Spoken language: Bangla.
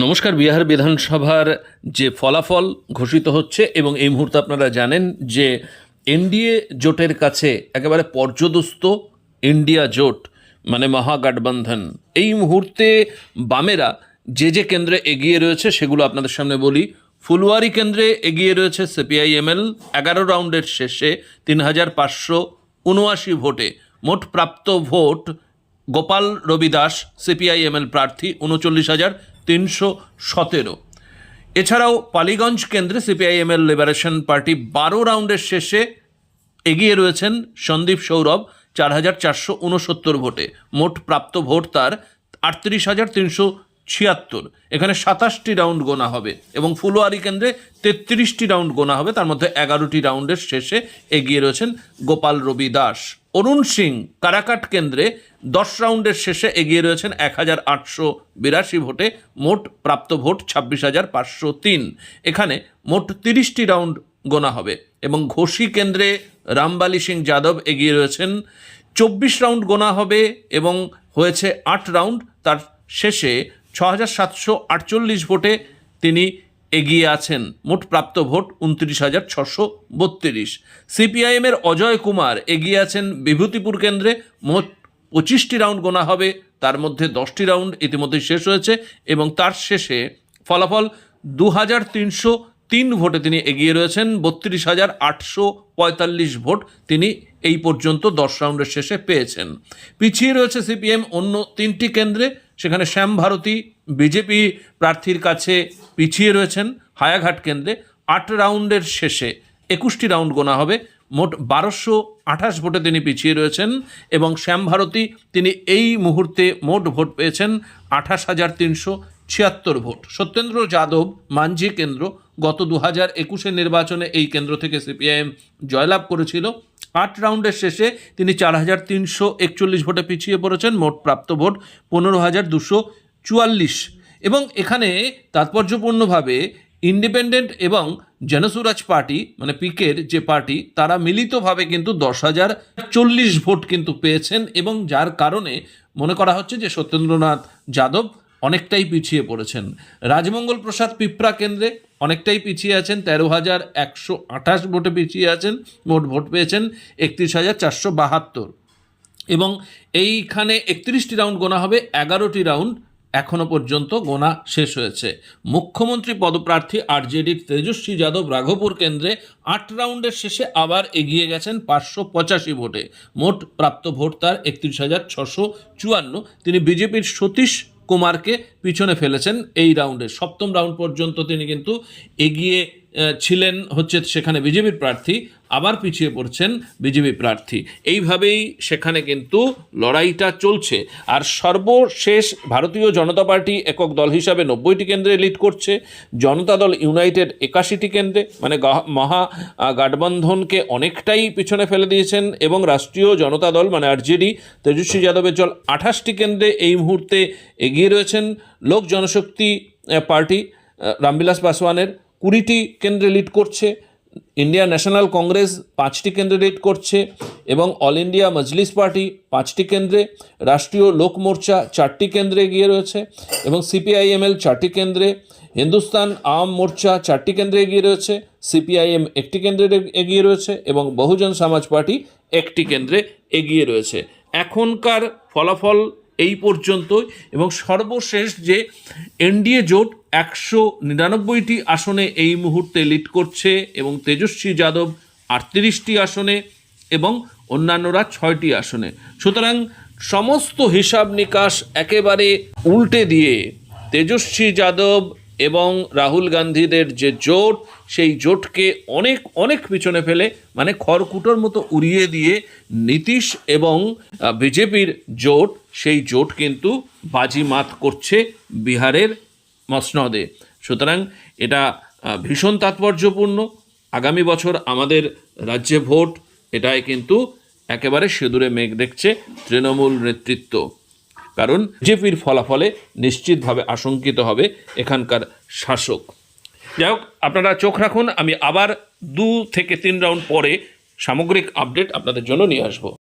নমস্কার, বিহার বিধানসভার যে ফলাফল ঘোষিত হচ্ছে এবং এই মুহূর্তে আপনারা জানেন যে এনডিএ জোটের কাছে একেবারে পর্যদস্ত ইন্ডিয়া জোট মানে মহাগঠবন্ধন। এই মুহূর্তে বামেরা যে যে কেন্দ্রে এগিয়ে রয়েছে সেগুলো আপনাদের সামনে বলি। ফুলওয়ারি কেন্দ্রে এগিয়ে রয়েছে সিপিআইএমএল, এগারো রাউন্ডের শেষে তিন হাজার পাঁচশো উনআশি ভোটে। মোট প্রাপ্ত ভোট গোপাল রবিদাস, সিপিআইএমএল প্রার্থী, উনচল্লিশ হাজার তিনশো সতেরো। এছাড়াও পালিগঞ্জ কেন্দ্রে সিপিআইএমএল লিবারেশন পার্টি বারো রাউন্ডের শেষে এগিয়ে রয়েছেন সন্দীপ সৌরভ, চার হাজার চারশো উনসত্তর ভোটে। মোট প্রাপ্ত ভোট তার আটত্রিশ হাজার তিনশো ছিয়াত্তর। এখানে সাতাশটি রাউন্ড গোনা হবে এবং ফুলওয়ারি কেন্দ্রে তেত্রিশটি রাউন্ড গোনা হবে। তার মধ্যে এগারোটি রাউন্ডের শেষে এগিয়ে রয়েছেন গোপাল রবি দাস। অরুণ সিং কারাকাট কেন্দ্রে দশ রাউন্ডের শেষে এগিয়ে রয়েছেন এক হাজার আটশো বিরাশি ভোটে, মোট প্রাপ্ত ভোট ছাব্বিশ হাজার পাঁচশো তিন। এখানে মোট তিরিশটি রাউন্ড গোনা হবে এবং ঘোষী কেন্দ্রে রামবালি সিং যাদব এগিয়ে রয়েছেন। চব্বিশ রাউন্ড গোনা হবে এবং হয়েছে আট রাউন্ড। তার শেষে ছ হাজার সাতশো আটচল্লিশ ভোটে তিনি এগিয়ে আছেন। মোট প্রাপ্ত ভোট উনত্রিশ হাজার ছশো বত্রিশ। সিপিআইএমের অজয় কুমার এগিয়ে আছেন বিভূতিপুর কেন্দ্রে। মোট পঁচিশটি রাউন্ড গোনা হবে। তার মধ্যে দশটি রাউন্ড ইতিমধ্যে শেষ হয়েছে এবং তার শেষে ফলাফল দু হাজার তিনশো তিন ভোটে তিনি এগিয়ে রয়েছেন। বত্রিশ হাজার আটশো পঁয়তাল্লিশ ভোট তিনি এই পর্যন্ত দশ রাউন্ডের শেষে পেয়েছেন। পিছিয়ে রয়েছে সিপিএম অন্য তিনটি কেন্দ্রে। সেখানে শ্যাম ভারতী, বিজেপি প্রার্থীর কাছে পিছিয়ে রয়েছেন হায়াঘাট কেন্দ্রে। আট রাউন্ডের শেষে একুশটি রাউন্ড গোনা হবে। মোট বারোশো আঠাশ ভোটে তিনি পিছিয়ে রয়েছেন এবং শ্যাম ভারতী, তিনি এই মুহূর্তে মোট ভোট পেয়েছেন আঠাশ হাজার তিনশো ছিয়াত্তর ভোট। সত্যেন্দ্র যাদব, মাঞ্ঝি কেন্দ্র, গত দু হাজার একুশের নির্বাচনে এই কেন্দ্র থেকে সিপিআইএম জয়লাভ করেছিল। আট রাউন্ডের শেষে তিনি চার হাজার তিনশো একচল্লিশ ভোটে পিছিয়ে পড়েছেন, মোট প্রাপ্ত ভোট পনেরো হাজার দুশো চুয়াল্লিশ। এবং এখানে তাৎপর্যপূর্ণভাবে ইন্ডিপেন্ডেন্ট এবং জনসুরাজ পার্টি মানে পিকের যে পার্টি, তারা মিলিতভাবে কিন্তু দশ হাজার চল্লিশ ভোট কিন্তু পেয়েছেন এবং যার কারণে মনে করা হচ্ছে যে সত্যেন্দ্রনাথ যাদব অনেকটাই পিছিয়ে পড়েছেন। রাজমঙ্গল প্রসাদ পিঁপড়া কেন্দ্রে অনেকটাই পিছিয়ে আছেন, তেরো হাজার একশো আঠাশ ভোটে পিছিয়ে আছেন, মোট ভোট পেয়েছেন একত্রিশ হাজার চারশো বাহাত্তর। এবং এইখানে একত্রিশটি রাউন্ড গোনা হবে, এগারোটি রাউন্ড এখনও পর্যন্ত গোনা শেষ হয়েছে। মুখ্যমন্ত্রী পদপ্রার্থী আরজেডির তেজস্বী যাদব রাঘবপুর কেন্দ্রে আট রাউন্ডের শেষে আবার এগিয়ে গেছেন পাঁচশো পঁচাশি ভোটে। মোট প্রাপ্ত ভোট তার একত্রিশ হাজার ছশো চুয়ান্ন। তিনি বিজেপির সতীশ কুমারকে পিছনে ফেলেছেন এই রাউন্ডে। সপ্তম রাউন্ড পর্যন্ত তিনি কিন্তু এগিয়ে ছিলেন হচ্ছে সেখানে বিজেপির প্রার্থী, আবার পিছিয়ে পড়ছেন বিজেপি প্রার্থী। এইভাবেই সেখানে কিন্তু লড়াইটা চলছে। আর সর্বশেষ ভারতীয় জনতা পার্টি একক দল হিসাবে নব্বইটি কেন্দ্রে লিড করছে। জনতা দল ইউনাইটেড একাশিটি কেন্দ্রে মানে মহা গাঠবন্ধনকে অনেকটাই পিছনে ফেলে দিয়েছেন এবং রাষ্ট্রীয় জনতা দল মানে আরজেডি, তেজস্বী যাদবের জল আঠাশটি কেন্দ্রে এই মুহূর্তে এগিয়ে রয়েছেন। লোক জনশক্তি পার্টি রামবিলাস পাসওয়ানের কুড়িটি কেন্দ্রে লিড করছে, ইন্ডিয়া ন্যাশনাল কংগ্রেস পাঁচটি কেন্দ্রে লিড করছে এবং অল ইন্ডিয়া মজলিস পার্টি পাঁচটি কেন্দ্রে, রাষ্ট্রীয় লোক মোর্চা চারটি কেন্দ্রে এগিয়ে রয়েছে এবং সিপিআইএমএল চারটি কেন্দ্রে, হিন্দুস্তান আওয়াম মোর্চা চারটি কেন্দ্রে এগিয়ে রয়েছে, সিপিআইএম একটি কেন্দ্রে এগিয়ে রয়েছে এবং বহুজন সমাজ পার্টি একটি কেন্দ্রে এগিয়ে রয়েছে। এখনকার ফলাফল এই পর্যন্তই। এবং সর্বশেষ যে এনডিএ জোট একশো নিরানব্বইটি আসনে এই মুহূর্তে লিড করছে এবং তেজস্বী যাদব আটত্রিশটি আসনে এবং অন্যান্যরা ছয়টি আসনে। সুতরাং সমস্ত হিসাব নিকাশ একেবারে উল্টে দিয়ে তেজস্বী যাদব এবং রাহুল গান্ধীদের যে জোট, সেই জোটকে অনেক অনেক পিছনে ফেলে মানে খড়কুটোর মতো উড়িয়ে দিয়ে নীতিশ এবং বিজেপির জোট সেই জোট কিন্তু বাজিমাত করছে বিহারের মসনদে। সুতরাং এটা ভীষণ তাৎপর্যপূর্ণ। আগামী বছর আমাদের রাজ্যে ভোট, এটাই কিন্তু একেবারে সিঁদুরে মেঘ দেখছে তৃণমূল নেতৃত্ব। কারণ বিজেপির ফলাফলে নিশ্চিতভাবে আশঙ্কিত হবে এখানকার শাসক। যাই হোক, আপনারা চোখ রাখুন, আমি আবার দু থেকে তিন রাউন্ড পরে সামগ্রিক আপডেট আপনাদের জন্য নিয়ে আসব।